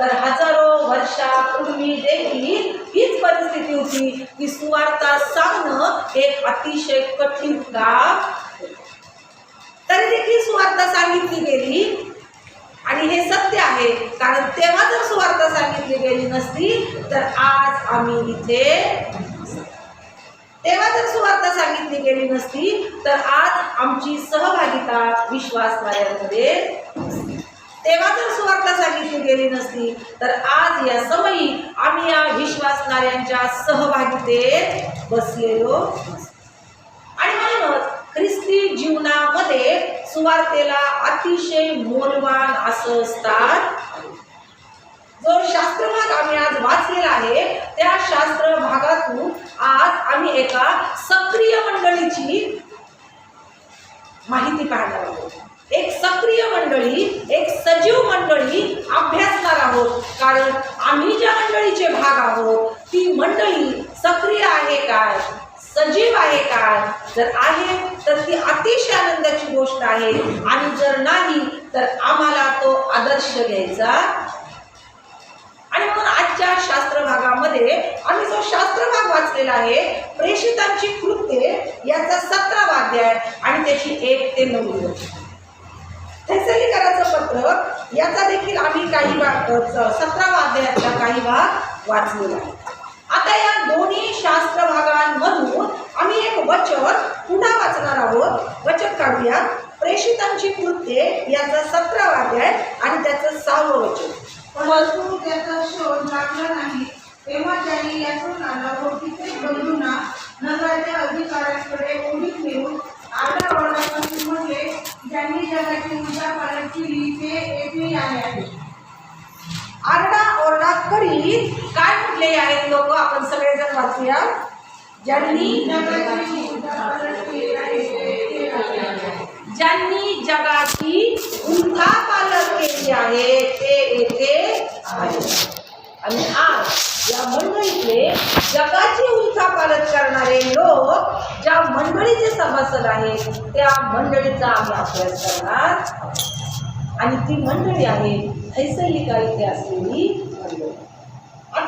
तर हजारो वर्षापूर्वी देखील हीच परिस्थिती होती की सुवार्ता सांगणं एक अतिशय कठीण काम तरी देखील सुवार्ता सांगितली गेली. आणि हे सत्य आहे कारण तेव्हा जर सुवार्ता सांगितली गेली नसती तर आज आम्ही इथे तेव्हा जर सुवार्ता सांगितली गेली नसती तर आज आमची सहभागिता विश्वासणाऱ्यांमध्ये नसती. तेव्हा जर सुवार्ता सांगितली गेली नसती तर आज या समयी आम्ही या विश्वासणाऱ्यांच्या सहभागितेत बसलेलो आणि म्हणूनच ख्रिस्ती जीवनामध्ये सुवार्तेला अतिशय मोलवान असं स्थान जो शास्त्रभाग आम्ही आज वाचलेला आहे त्या शास्त्र भागातून आज आम्ही एका सक्रिय मंडळीची माहिती पाहणार आहोत. एक सक्रिय मंडळी एक सजीव मंडळी अभ्यासणार आहोत. कारण आम्ही ज्या मंडळीचे भाग आहोत ती मंडळी सक्रिय आहे काय? सजीव आहे काय? जर आहे तर ती अतिशय आनंदाची गोष्ट आहे. आणि जर नाही तर आम्हाला तो आदर्श घ्यायचा. आणि म्हणून आजच्या शास्त्र भागामध्ये आम्ही जो शास्त्र भाग वाचलेला आहे प्रेषितांची कृत्ये याचा सतरावा अध्याय आणि त्याची एक ते नऊ. थैसलीकराचं पत्र याचा देखील आम्ही काही भाग सतरावा अध्यायातला काही भाग वाचलेला आहे. आता या दोन्ही शास्त्र भागांमधून आम्ही एक वचन पुन्हा वाचणार आहोत. वचन काढूया. प्रेषितांची कृत्ये याचा सतरावा अध्याय आणि त्याचं सहावं वचन. परंतु त्याचा शोध लागला नाही. तेव्हा त्यांनी यातून आला व कित्येक बंधूंना नगराच्या अधिकाऱ्यांकडे ओढीत नेऊन आरडाओरडापासून म्हणले ज्यांनी जगाची उद्या पालन केली ते येथे आले आहेत आरडा ओरडा करीत काय म्हटले आहेत लोक? आपण सगळेजण वाचूया ज्यांनी ज्यांनी जगाची उलथापालट केली आहे ते येथे आहे. आणि आज या मंडळीतले जगाची उलथापालट करणारे लोक ज्या मंडळीचे सभासद आहेत त्या मंडळीचा आम्ही अभ्यास करणार आहोत. आणि ती मंडळी आहे थैसलिका इथे असलेली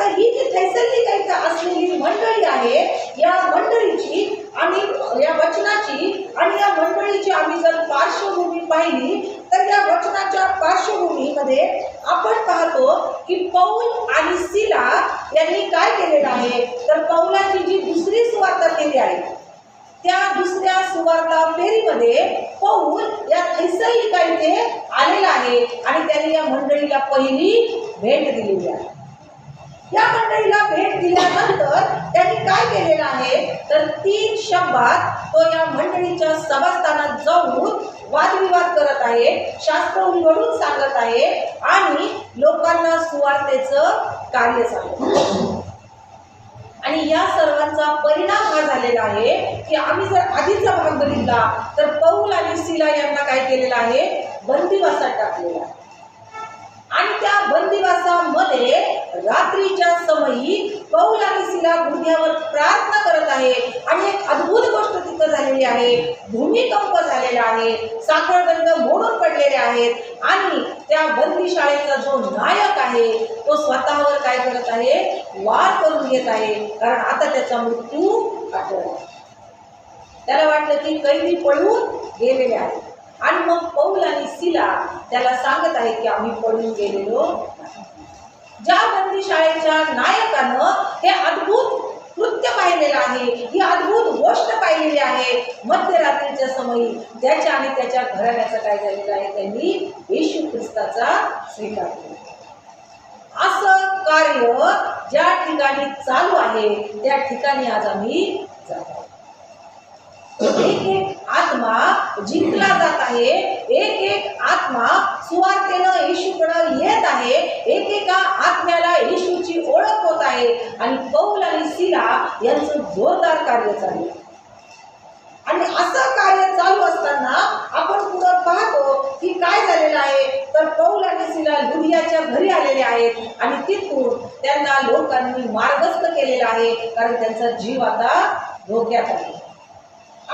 आता ही जी थैसलिका असलेली मंडळी आहे या मंडळीची आणि या वचनाची आणि या मंडळीची आम्ही जर पार्श्वभूमी पाहिली तर या वचनाच्या पार्श्वभूमीमध्ये आपण पाहतो की पौल आणि सिला यांनी काय केलेलं आहे? तर पौलाची जी दुसरी सुवार्ता केली आहे त्या दुसऱ्या सुवार्ता फेरीमध्ये पौल या थैसलिका इथे आलेला आहे आणि त्यांनी या मंडळीला पहिली भेट दिलेली आहे. या मंडळीला भेट दिल्यानंतर त्यांनी काय केलेलं आहे? तर तीन शब्दात तो या मंडळीच्या सभास्थानात जाऊन वादविवाद करत आहे शास्त्र उलगडून सांगत आहे आणि लोकांना सुवार्थेचं कार्य सांगत आहे. आणि या सर्वांचा परिणाम हा झालेला आहे की आम्ही जर आधीचा भाग बघितला तर पौल आणि सिला यांना काय केलेलं आहे? बंदिवासात टाकलेला आहे. आणि त्या बंदिवासामध्ये रात्रीच्या समयी पौल आणि सिला गुडघ्यावर प्रार्थना करत आहे. आणि एक अद्भुत गोष्ट तिथं झालेली आहे. भूमिकंप झालेला आहे. साखळबंद मोडून पडलेले आहेत. आणि त्या बंदीशाळेचा जो नायक आहे तो स्वतःवर काय करत आहे? वार करून घेत आहे. कारण आता त्याचा मृत्यू आठवला. त्याला वाटलं की कैदी पळून गेलेले आहेत. आणि मग पौल आणि सिला त्याला सांगत आहेत की आम्ही पळून गेलेलो ज्या बंदीशाळेच्या नायकानं हे अद्भुत कृत्य पाहिलेलं आहे ही अद्भुत गोष्ट पाहिलेली आहे मध्यरात्रीच्या समयी त्याच्या आणि त्याच्या घराण्याचं काय झालेलं आहे त्यांनी येशू ख्रिस्ताचा स्वीकार केला. असं कार्य ज्या ठिकाणी चालू आहे त्या ठिकाणी आज आम्ही जातो. एक एक आत्मा जिंकला जात आहे. एक एक आत्मा सुवार्थेनं येशूकडं येत आहे. एकेका आत्म्याला येशूची ओळख होत आहे. आणि पौल आणि सिला यांचं जोरदार कार्य चालू. आणि असं कार्य चालू असताना आपण पुढं पाहतो की काय झालेलं आहे? तर पौल आणि सिला लुडियाच्या घरी आलेले आहेत. आणि तिथून त्यांना लोकांनी मार्गस्थ केलेला आहे. कारण त्यांचा जीव आता धोक्यात आहे.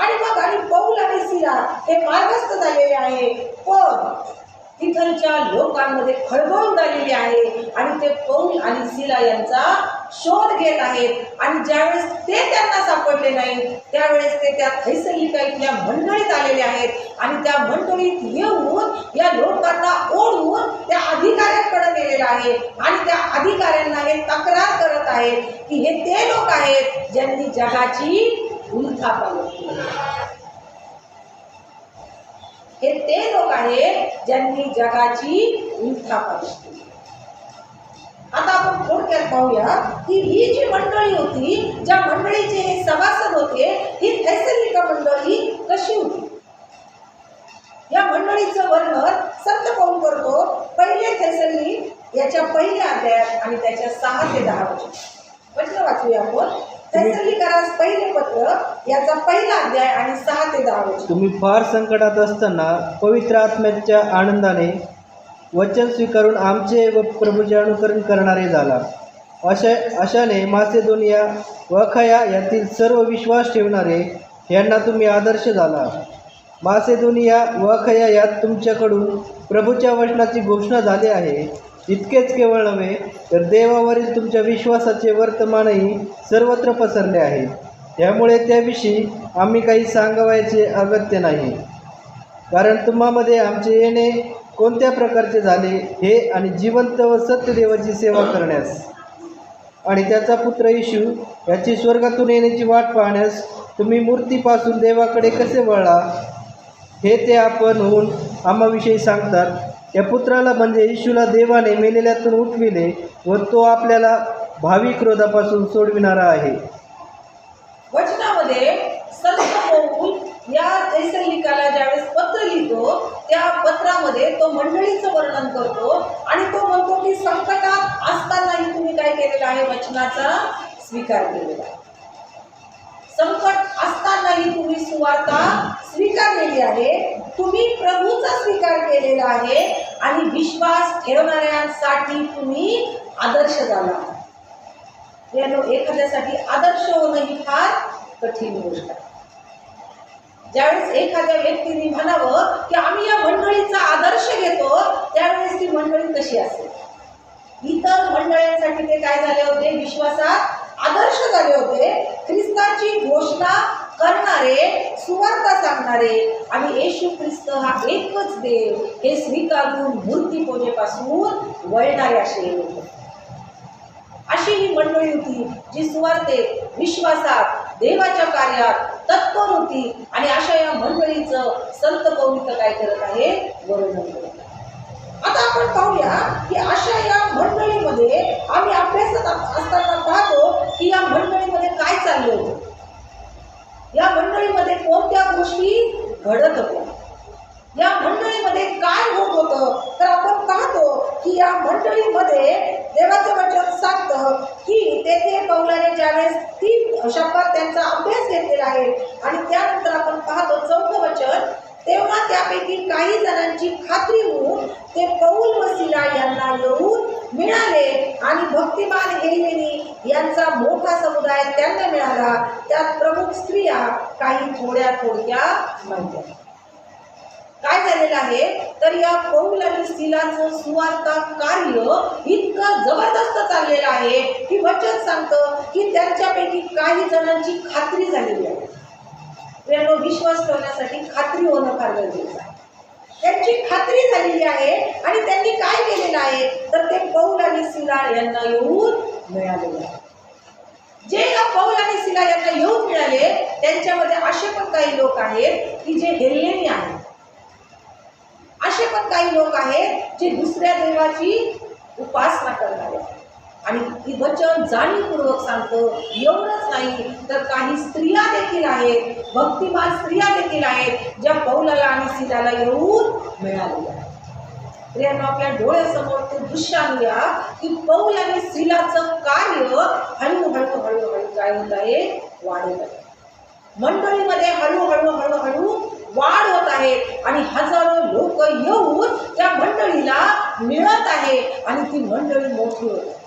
आणि मग आणि पौल आणि सिला हे मार्गस्थ झालेले आहे. पण तिथलच्या लोकांमध्ये खळबळून झालेली आहे. आणि ते पौल आणि सिला यांचा शोध घेत आहेत. आणि ज्यावेळेस ते त्यांना सापडले नाही त्यावेळेस ते त्या थैसलिका इथल्या मंडळीत आलेले आहेत. आणि त्या मंडळीत येऊन या लोकांना ओढून त्या अधिकाऱ्यांकडे गेलेलं आहे. आणि त्या अधिकाऱ्यांना हे तक्रार करत आहेत की हे ते लोक आहेत ज्यांनी जगाची उलथापालट हे ते लोक आहेत ज्यांनी जगाची उलथापालट आता आपण थोडक्यात पाहूया की ही जी मंडळी होती ज्या मंडळीचे हे सभासद होते ही थैसलिका मंडळी कशी होती? या मंडळीचं वर्णन संत पाहून करतो. पहिले थैसली याच्या पहिल्या अध्यायात आणि त्याच्या सहा ते दहा वचन. वचन वाचूया आपण. थैसलिकारास पहिले पत्र याचा पहिला अध्याय आणि सहा ते दहा वचन. तुम्ही फार संकटात असताना पवित्र आत्म्याच्या आनंदाने वचन स्वीकारून आमचे व प्रभूचे अनुकरण करणारे झाला. अशा अशाने मासेदोनिया व खया यातील सर्व विश्वास ठेवणारे यांना तुम्ही आदर्श झाला. मासेदोनिया व खया यात तुमच्याकडून प्रभूच्या वचनाची घोषणा झाली आहे. इतकेच केवळ नव्हे तर देवावरील तुमच्या विश्वासाचे वर्तमानही सर्वत्र पसरले आहे. त्यामुळे त्याविषयी आम्ही काही सांगावयाचे अगत्य नाही. कारण तुम्हामध्ये आमचे येणे कोणत्या प्रकारचे झाले हे आणि जिवंत व सत्यदेवाची सेवा करण्यास आणि त्याचा पुत्र येशू याची स्वर्गातून येण्याची वाट पाहण्यास तुम्ही मूर्तीपासून देवाकडे कसे वळला हे ते आपण होऊन आम्हाविषयी सांगतात. या पुत्राला म्हणजे येशूला देवाने मेलेल्यातून उठविले व तो आपल्याला भावी क्रोधापासून सोडविणारा आहे. वचनामध्ये संत पौल या नैसर्गिकाला ज्यावेळेस पत्र लिहितो त्या पत्रामध्ये तो मंडळीचं वर्णन करतो आणि तो म्हणतो की संकटात असतानाही तुम्ही काय केलेलं आहे? वचनाचा स्वीकार केलेला आहे. संकट असतानाही तुम्ही सुवार्ता स्वीकारलेली आहे. तुम्ही प्रभूचा स्वीकार केलेला आहे आणि विश्वास ठेवणाऱ्यांसाठी तुम्ही आदर्श झाला. यानो एखाद्यासाठी आदर्श होणं ही फार कठीण गोष्ट आहे. ज्यावेळेस एखाद्या व्यक्तीने म्हणावं की आम्ही या मंडळीचा आदर्श घेतो त्यावेळेस ती मंडळी कशी असेल? इतर मंडळींसाठी ते काय झाले होते? विश्वासात आदर्श झाले होते. ख्रिस्ताची घोषणा करणारे सुवार्ता सांगणारे. आणि येशू ख्रिस्त हा एकच देव. हे स्वीकारून मूर्तीपूजेपासून वळणारे असे होते. अशी ही मंडळी होती जी सुवार्ते विश्वासात देवाच्या कार्यात तत्पर होती. आणि अशा या मंडळीचं संत पौरित काय करत आहे? बरोबर आपण पाहूया की अशा या मंडळीमध्ये आम्ही अभ्यासात असताना पाहतो की या मंडळीमध्ये काय चाललं होतं? या मंडळीमध्ये कोणत्या गोष्टी घडत होत्या? या मंडळीमध्ये काय होत होतं? तर आपण पाहतो की या मंडळीमध्ये देवाचं वचन सांगतं की तेथे पौलाने ज्यावेळेस तीन शब्दात त्यांचा अभ्यास घेतलेला आहे आणि त्यानंतर आपण पाहतो चौथं वचन तेव्हा त्यापैकी काही जणांची खात्री होऊन ते कौल व सिला यांना येऊन मिळाले आणि भक्तिमान हेलेनी यांचा मोठा समुदाय त्यांना मिळाला. त्यात प्रमुख स्त्रिया काही थोड्या थोडक्या माहिती काय झालेलं आहे? तर या कौल आणि सिलाचं सुवार्ता कार्य इतकं जबरदस्त चाललेलं आहे की वचन सांगतं की त्यांच्यापैकी काही जणांची खात्री झालेली आहे. त्यांना विश्वास ठेवण्यासाठी खात्री होणं फार गरजेचं आहे. त्यांची खात्री झालेली आहे आणि त्यांनी काय केलेलं आहे तर ते पौल आणि सिला यांना येऊन मिळालेलं आहे. जे या पौल आणि सिला यांना येऊन मिळाले त्यांच्यामध्ये असे पण काही लोक आहेत की जे हेल्लेनी आहेत. असे पण काही लोक आहेत जे दुसऱ्या देवाची उपासना करणारे आहेत. आणि ही वचन जाणीवपूर्वक सांगतं एवढंच नाही तर काही स्त्रिया देखील आहेत भक्तिमान स्त्रिया देखील आहेत ज्या पौलाला आणि सिलाला येऊन मिळालेल्या आहेत. आपल्या डोळ्यासमोर ते दृश्य आणूया की पौल आणि सिलाचं कार्य हळूहळू हळूहळू काय होत आहे वाढत आहे. मंडळीमध्ये हळूहळू हळूहळू वाढ होत आहे आणि हजारो लोक येऊन त्या मंडळीला मिळत आहे आणि ती मंडळी मोठी होत आहे.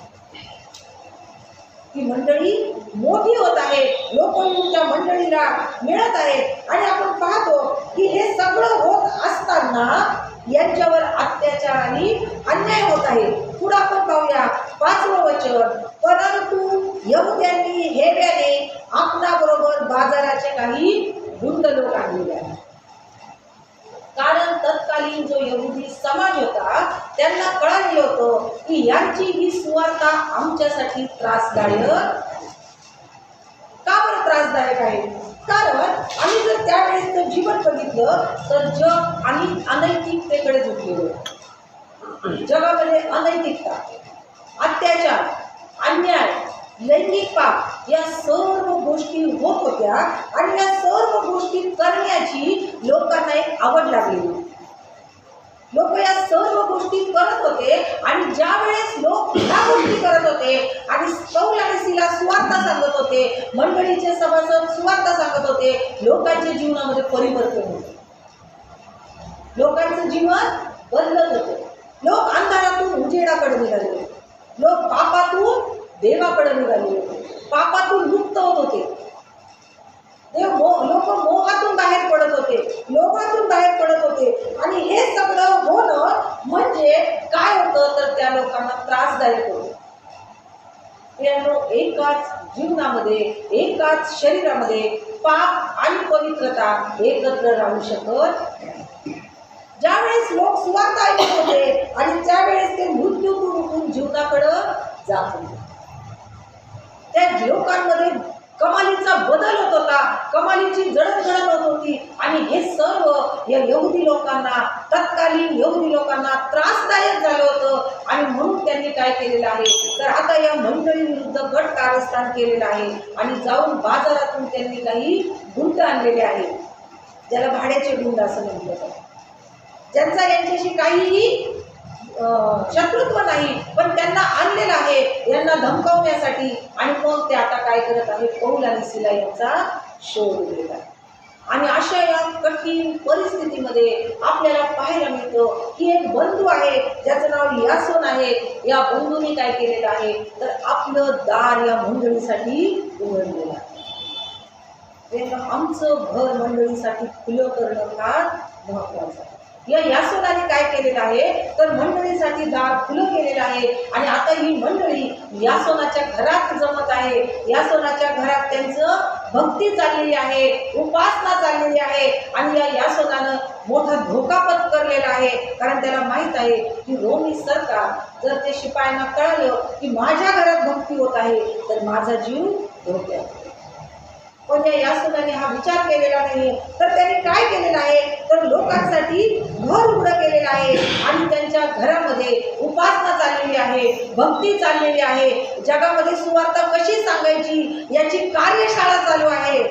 ती मंडळी मोठी होत आहे. लोकनियुक्त्या मंडळीला मिळत आहे. आणि आपण पाहतो की हे सगळं होत असताना यांच्यावर अत्याचार आणि अन्याय होत आहे. पुढं आपण पाहूया. पाचवं वचन. परंतु यहुद्यांनी हेव्याने आपणाबरोबर बाजाराचे काही गुंड लोक आणलेले आहेत कारण तत्कालीन जो यहुदी समाज होता त्यांना कळायलं होतं की यांची ही सुवार्ता आमच्यासाठी त्रासदायक. का बरं त्रासदायक आहे? कारण आम्ही जर त्यावेळेस जीवन बघितलं तर जग आणि अनैतिकतेकडे झुकलेलो जगामध्ये अनैतिकता अत्याचार अन्याय लैंगिक पाप या सर्व गोष्टी होत होत्या आणि या सर्व गोष्टी करण्याची लोकांना एक आवड लागलेली लोक या सर्व गोष्टी करत होते आणि ज्या वेळेस लोक ह्या गोष्टी करत होते आणि कौल आणि सिला सुवार्ता सांगत होते मंडळीचे सभासद सुवार्ता सांगत होते लोकांच्या जीवनामध्ये परिवर्तन होते. लोकांचं जीवन बदलत होते. लोक अंधारातून उजेडाकडे निघाले होते. लोक पापातून देवाकडे निघाले होते. पापातून मुक्त होत होते. ते मो लोक मोहातून बाहेर पडत होते. लोकातून बाहेर पडत होते. आणि हे सगळं होणं म्हणजे काय होतं तर त्या लोकांना त्रासदायक होतं. एकाच जीवनामध्ये एकाच शरीरामध्ये पाप आणि पवित्रता एकत्र राहू शकत ज्यावेळेस लोक सुवार्थ ऐकत होते आणि त्यावेळेस ते मृत्यू उठून जीवनाकडं जात होते. त्या लोकांमध्ये कमालीचा बदल कमालीची जडणघडण होत होती. आणि हे सर्व या यहुदी लोकांना तत्कालीन यहुदी लोकांना त्रासदायक झालं होतं. आणि म्हणून त्यांनी काय केलेलं आहे? तर आता या मंडळी विरुद्ध गट कारस्थान केलेलं आहे. आणि जाऊन बाजारातून त्यांनी काही गुंड आणलेले आहेत ज्याला भाड्याचे गुंड असं म्हटलं जातं. ज्यांचा यांच्याशी काहीही शत्रुत्व नाही पण त्यांना आणलेलं आहे. यांना धमकावण्यासाठी. आणि मग ते आता काय करत आहे पौल आणि सिला यांचा शोध घेत आहे. आणि अशा या कठीण परिस्थितीमध्ये आपल्याला पाहायला मिळतं की एक बंधू आहे ज्याचं नाव यासोन आहे. या बंधूने काय केलेलं आहे? तर आपलं दार या मंडळीसाठी उघडलेलं आहे. म्हणजे आमचं घर मंडळीसाठी खुलं करणं फार महत्वाचं आहे. या यासोनाने काय केलेलं आहे? तर मंडळीसाठी दार खुलं केलेलं आहे. आणि आता ही मंडळी यासोनाच्या घरात जमत आहे. यासोनाच्या घरात त्यांचं भक्ती चाललेली आहे उपासना चाललेली आहे आणि या यासोनानं मोठा धोका पत्करलेला आहे. कारण त्याला माहीत आहे की रोमी सरकार जर ते शिपायांना कळलं की माझ्या घरात भक्ती होत आहे तर माझा जीव धोक्यात आहे. पण या यासनाने हा विचार केलेला नाही. तर त्याने काय केलेलं आहे? तर लोकांसाठी घर उघडं केलेलं आहे आणि त्यांच्या घरामध्ये उपासना चाललेली आहे भक्ती चाललेली आहे. जगामध्ये सुवार्ता कशी सांगायची? याची कार्यशाळा चालू आहे.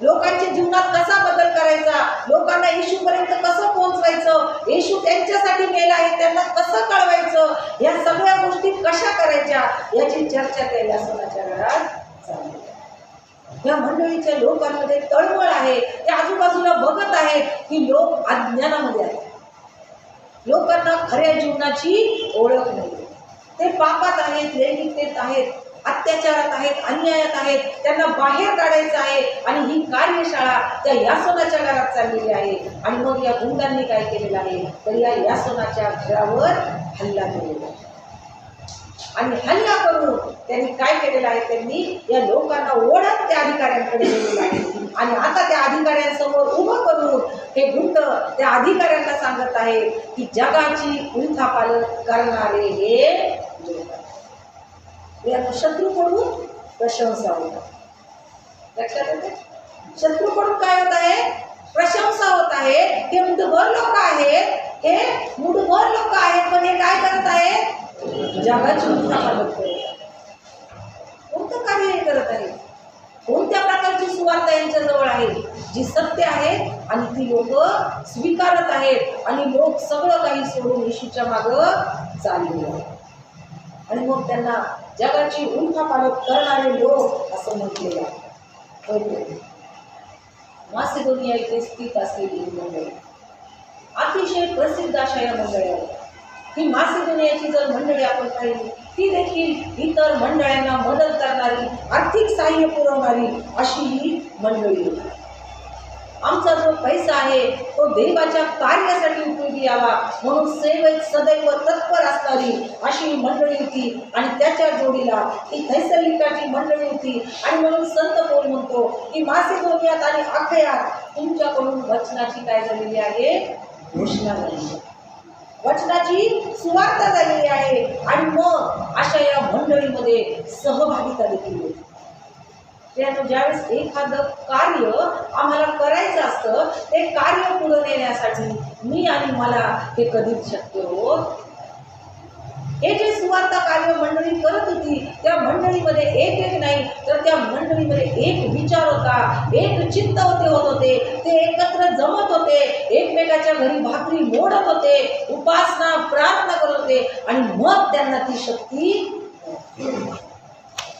लोकांच्या जीवनात कसा बदल करायचा? लोकांना येशूपर्यंत कसं पोहोचवायचं? येशू त्यांच्यासाठी मेला आहे त्यांना कसं कळवायचं? या सगळ्या गोष्टी कशा करायच्या? याची चर्चा त्याला सणाच्या घरात चालली या मंडळीच्या लोकांमध्ये तळमळ आहे. ते आजूबाजूला बघत आहेत की लोक अज्ञानामध्ये आहेत. लोकांना खऱ्या जीवनाची ओळख नाही. ते पापात आहेत लैंगिकतेत आहेत अत्याचारात आहेत अन्यायात आहेत त्यांना बाहेर काढायचं आहे आणि ही कार्यशाळा त्या यासनाच्या घरात चाललेली आहे. आणि मग या गुंडांनी काय केलेलं आहे? तर या यासनाच्या घरावर हल्ला केलेला आहे. आणि हल्ला करून त्यांनी काय केलेलं आहे? त्यांनी या लोकांना ओढत त्या अधिकाऱ्यांकडे गेलेलं आहे. आणि आता त्या अधिकाऱ्यांसमोर उभं करून हे वृत्त त्या अधिकाऱ्यांना सांगत आहे की जगाची उलथापालट करणारे हे या शत्रूकडून प्रशंसा होत लक्षात येते? शत्रूकडून काय होत आहे? प्रशंसा होत आहे. हे मुठभर लोक आहेत. हे मुठभर लोक आहेत. पण हे काय करत आहेत? जगाची शोधून आपण आहेत. कोणतं कार्य हे करत आहे? कोणत्या प्रकारची सुवार्ता यांच्याजवळ आहे? जी सत्य आहे आणि ती लोक स्वीकारत आहेत आणि लोक सगळं काही सोडून येशूच्या मागं चालले आहेत. आणि मग त्यांना जगाची उलथापालट करणारे लोक असं म्हटलेलं आहे. मासिदोनिया इथे स्थित असलेली मंडळी. अतिशय प्रसिद्ध अशा या मंडळी ही ही मासिदोनियाची जर मंडळी आपण पाहिली ती देखील इतर मंडळांना मदत करणारी आर्थिक सहाय्य पुरवणारी अशी ही मंडळी होती. आमचा जो पैसा आहे तो देवाच्या कार्यासाठी उपयोगी यावा म्हणून सेवेत सदैव तत्पर असणारी अशी ही मंडळी होती आणि त्याच्या जोडीला ही नैसर्गिकाची मंडळी होती. आणि म्हणून संत पोल म्हणतो की मासिदोनियात आणि अखयात तुमच्याकडून वचनाची काय झालेली आहे? घोषणा झालेली आहे वचनाची सुवार्ता झालेली आहे. आणि मग मंडळीमध्ये सहभागिता देखील होती त्यानं ज्यावेळेस एखादं कार्य आम्हाला करायचं असतं ते कार्य पुढे नेण्यासाठी मी आणि मला हे कधीच शक्य होत हे जे सुवार्ता कार्य मंडळी करत होती त्या मंडळीमध्ये एक एक नाही तर त्या मंडळीमध्ये एक विचार होता एक चित्त होते होत होते ते एकत्र जमत होते त्यांच्या घरी भाकरी मोडत होते उपासना प्रार्थना करत होते आणि मग त्यांना ती शक्ती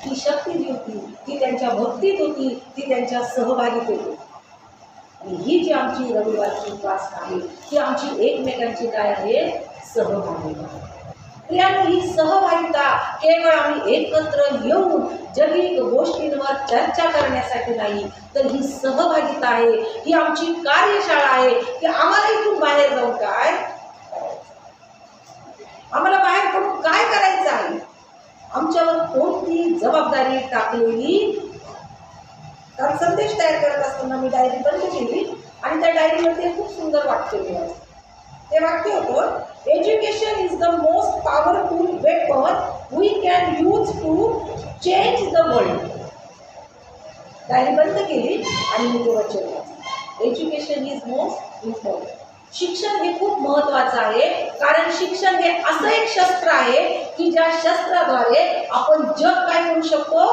ती शक्ती जी होती ती त्यांच्या भक्तीत होती ती त्यांच्या सहभागीत होती. आणि ही जी आमची रविवारची उपासना आहे ती आमची एकमेकांची काय आहे? सहभागी. मित्रांनो ही सहभागिता केवळ आम्ही एकत्र येऊन जगिक गोष्टींवर चर्चा करण्यासाठी नाही तर ही सहभागिता आहे ही आमची कार्यशाळा आहे की आम्हाला इथून बाहेर जाऊन काय? आम्हाला बाहेर पडून काय करायचं आहे? आमच्यावर कोणती जबाबदारी टाकलेली? कारण संदेश तयार करत असताना मी डायरी बंद केली आणि त्या डायरीमध्ये खूप सुंदर वाक्य लिहिलं ते वाक्य होतं education is the most powerful weapon we can use to change the world diary बंद केली आणि मी तो वचन एज्युकेशन इज मोस्ट इम्पॉर्टंट शिक्षण हे खूप महत्वाचं आहे कारण शिक्षण हे असं एक शस्त्र आहे की ज्या शस्त्राद्वारे आपण जग काय करू शकतो?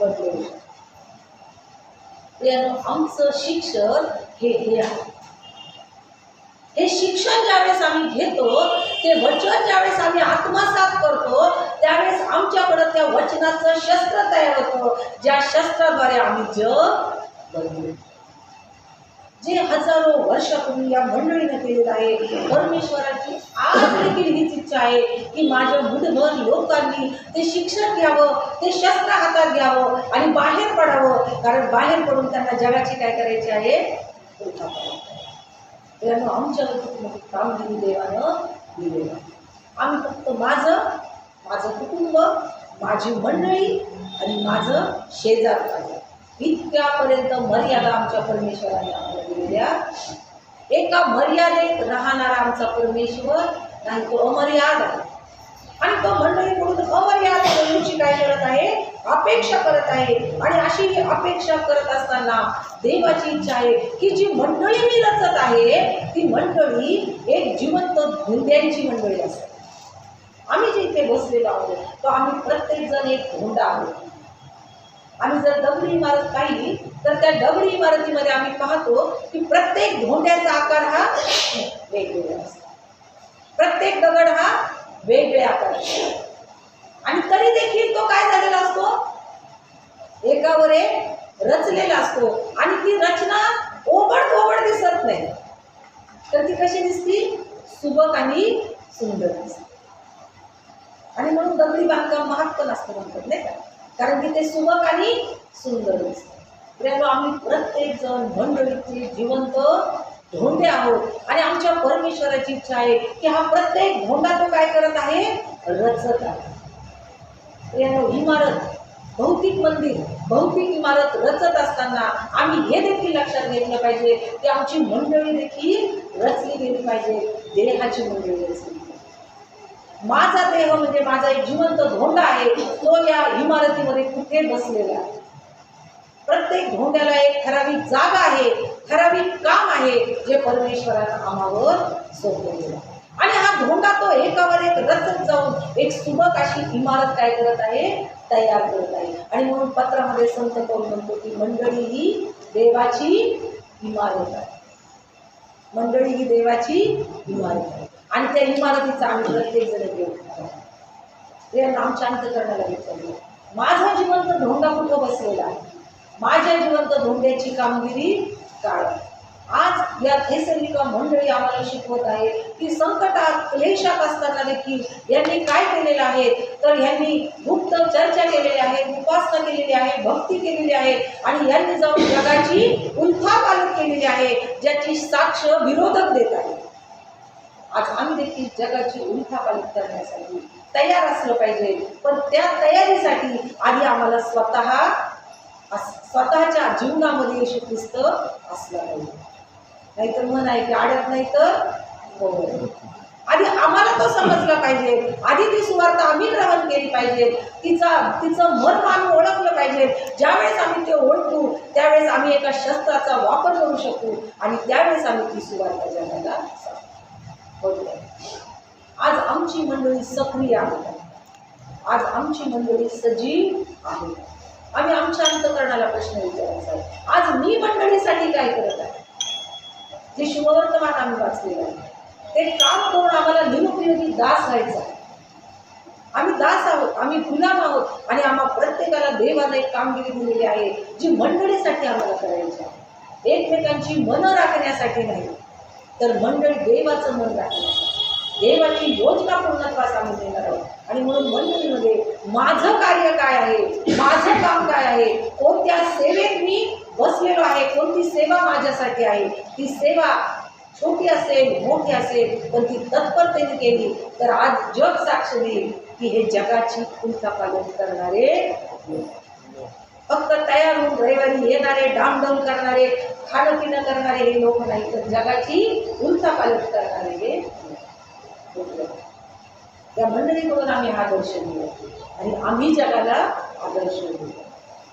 बदलू शकतो. आमचं शिक्षण हे हे आहे. हे शिक्षण ज्यावेळेस आम्ही घेतो ते वचन ज्यावेळेस आम्ही आत्मसात करतो त्यावेळेस आमच्याकडं त्या वचनाचं शस्त्र तयार होतं. ज्या शस्त्राद्वारे आम्ही जग बदलू जे हजारो वर्षापूर्वी या मंडळीने केलेलं आहे परमेश्वराची आज देखील हीच इच्छा आहे की माझ्या मुठभर लोकांनी ते शिक्षण घ्यावं ते शस्त्र हातात घ्यावं आणि बाहेर पडावं. कारण बाहेर पडून त्यांना जगाची काय करायची आहे? उलथा आमच्या आहे. त्यामुळे कामगिरी देवानं दिलेलं आम्ही फक्त माझं माझं कुटुंब माझी मंडळी आणि माझं शेजार पाहिजे इतक्यापर्यंत मर्यादा आमच्या परमेश्वराने आम्हाला दिलेल्या एका मर्यादेत राहणारा आमचा परमेश्वर नाही तो अमर्याद आहे. आणि तो म्हणून अमर्याद व्हॅल्यूची काय करत आहे? अपेक्षा करत आहे. आणि अशी ही अपेक्षा करत असताना देवाची इच्छा आहे की जी मंडळी मी रचत आहे ती मंडळी एक जिवंत धुंद्यांची मंडळी असते. आम्ही जे इथे बसलेलो आहोत तो आम्ही प्रत्येक जण एक धोंडा आहोत. आम्ही जर दगडी इमारत पाहिली तर त्या दगडी इमारतीमध्ये आम्ही पाहतो की प्रत्येक धोंड्याचा आकार हा वेगवेगळा असतो. प्रत्येक दगड हा वेगळ्या आकाराचा आणि तरी देखील तो काय झालेला असतो? एकावर एक रचलेला असतो. आणि ती रचना ओबड ओबड दिसत नाही. तर ती कशी दिसती? सुबक आणि सुंदर दिसते. आणि म्हणून दगडी बांधकाम महाग पण असतं म्हणतात नाही का? कारण की ते सुबक आणि सुंदर दिसतं. त्यामुळे आम्ही प्रत्येक जण मंडळीचे जिवंत धोंडे आहोत. आणि आमच्या परमेश्वराची इच्छा आहे की हा प्रत्येक धोंडा तो काय करत आहे? रचत आहे. इमारत भौतिक मंदिर भौतिक इमारत रचत असताना आम्ही हे देखील लक्षात घेतलं पाहिजे की आमची मंडळी देखील रचली गेली पाहिजे. देहाची मंडळी रचली माझा देह म्हणजे माझा एक जिवंत धोंडा आहे. तो या इमारतीमध्ये कुठे बसलेला आहे? प्रत्येक धोंड्याला एक ठराविक जागा आहे ठराविक काम आहे जे परमेश्वरानं आम्हावर सोपवलेलं आणि हा धोंडा तो एकावर एक रचत जाऊन एक सुबक अशी इमारत काय करत आहे? तयार करत आहे. आणि म्हणून पत्रामध्ये संत करून म्हणतो की मंडळी ही देवाची इमारत आहे. मंडळी ही देवाची इमारत आहे. आणि त्या इमारतीचा आम्ही प्रत्येक जण घेऊन ते नाम शांत करण्याला घेतलं माझा जिवंत धोंडा कुठं बसलेला आहे? माझ्या जिवंत धोंड्याची कामगिरी काढ आज या थेसलिका मंडळी आम्हाला शिकवत आहे की संकटात क्लेशात असताना देखील यांनी काय केलेलं आहे? तर यांनी गुप्त चर्चा केलेली आहे उपासना केलेली आहे भक्ती केलेली आहे आणि यांनी जाऊन जगाची उल्थापालन केलेली आहे ज्याची साक्ष विरोधक देत आहे. आज आम्ही देखील जगाची उल्थापालन करण्यासाठी तयार असलं पाहिजे. पण त्या तयारीसाठी आधी आम्हाला स्वतः स्वतःच्या जीवनामध्ये येशू ख्रिस्त असला पाहिजे नाहीतर म्हण आहे की आडत नाही तर आणि आधी आम्हाला तो समजला पाहिजे. आधी ती सुवार्थ आम्ही ग्रहण केली पाहिजे. तिचा तिचं मन मान ओळखलं पाहिजे. ज्यावेळेस आम्ही ते ओळखू त्यावेळेस आम्ही एका शस्त्राचा वापर करू शकू आणि त्यावेळेस आम्ही ती सुवार्थ जगायला सांगू. आज आमची मंडळी सक्रिय आहे. आज आमची मंडळी सजीव आहे. आम्ही आमच्या अंतकरणाला प्रश्न विचारायचा आहे आज मी मंडळीसाठी काय करत आहे? जे शुभवर्तमान आम्ही वाचलेलं आहे ते काम करून आम्हाला निरुपयोगी दास व्हायचं आहे. आम्ही दास आहोत आम्ही गुलाम आहोत आणि आम्हा प्रत्येकाला देवाने एक कामगिरी दिलेली आहे जी मंडळीसाठी आम्हाला करायची आहे. एकमेकांची मनं राखण्यासाठी नाही तर मंडळी देवाचं मन राखण्यासाठी. देवाची योजना पूर्णत्वासामध्ये आम्ही आणि म्हणून मंडळीमध्ये माझं कार्य काय आहे? माझं काम काय आहे? कोणत्या सेवेत मी बसलेलो आहे? कोणती सेवा माझ्यासाठी आहे? ती सेवा छोटी असेल मोठी असेल पण ती तत्परतेने केली तर आज जग साक्ष देईल की हे जगाची पालन करणारे फक्त तयार होऊन रविवारी येणारे डामडम करणारे खाणं पिणं करणारे हे लोक नाही तर जगाची पालन करणारे हे त्या मंडळीकडून आम्ही हा आदर्श घेऊ. आणि आम्ही जगाला आदर्श घेऊ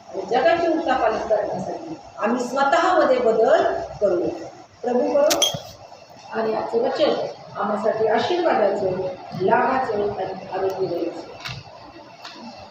आणि जगाची पालन करण्यासाठी आम्ही स्वतःमध्ये बदल करू. प्रभू करू आणि आजचं वचन आम्हासाठी आशीर्वादाचं लाभाचं आणि आरोग्य द्यायचं